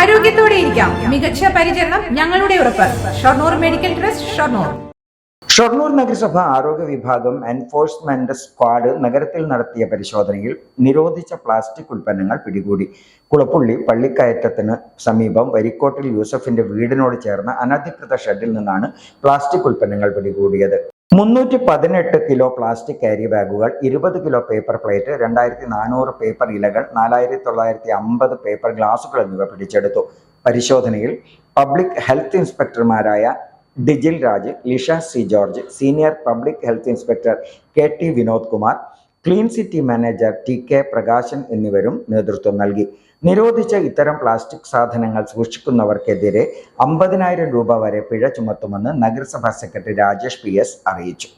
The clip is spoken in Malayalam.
ആരോഗ്യത്തോടെ ഇരിക്കാം. മികച്ച പരിചരണം ഞങ്ങളുടെ ഉറപ്പ്. Shoranur medical trust Shoranur. Shoranur നഗരസഭ ആരോഗ്യ വിഭാഗം എൻഫോഴ്സ്മെന്റ് സ്ക്വാഡ് നഗരത്തിൽ നടത്തിയ പരിശോധനയിൽ നിരോധിച്ച പ്ലാസ്റ്റിക് ഉൽപ്പന്നങ്ങൾ പിടികൂടി. കുളപ്പുള്ളി പള്ളിക്കയറ്റത്തിന് സമീപം വരിക്കോട്ടിൽ യൂസഫിന്റെ വീടിനോട് ചേർന്ന അനധികൃത ഷെഡിൽ നിന്നാണ് പ്ലാസ്റ്റിക് ഉൽപ്പന്നങ്ങൾ പിടികൂടിയത്. മുന്നൂറ്റി പതിനെട്ട് കിലോ പ്ലാസ്റ്റിക് ക്യാരി ബാഗുകൾ ഇരുപത് കിലോ പേപ്പർ പ്ലേറ്റ് രണ്ടായിരത്തി നാനൂറ് പേപ്പർ ഇലകൾ നാലായിരത്തി തൊള്ളായിരത്തി അമ്പത് പേപ്പർ ഗ്ലാസുകൾ എന്നിവ പിടിച്ചെടുത്തു. പരിശോധനയിൽ public health ഇൻസ്പെക്ടർമാരായ Dijil Raj Lisha C George senior public health inspector K T Vinod Kumar clean city manager T K Prakashan എന്നിവരും നേതൃത്വം നൽകി. നിരോധിച്ച ഇത്തരം പ്ലാസ്റ്റിക് സാധനങ്ങൾ സൂക്ഷിക്കുന്നവർക്കെതിരെ അമ്പതിനായിരം രൂപ വരെ പിഴ ചുമത്തുമെന്ന് നഗരസഭാ സെക്രട്ടറി രാജേഷ് പി എസ് അറിയിച്ചു.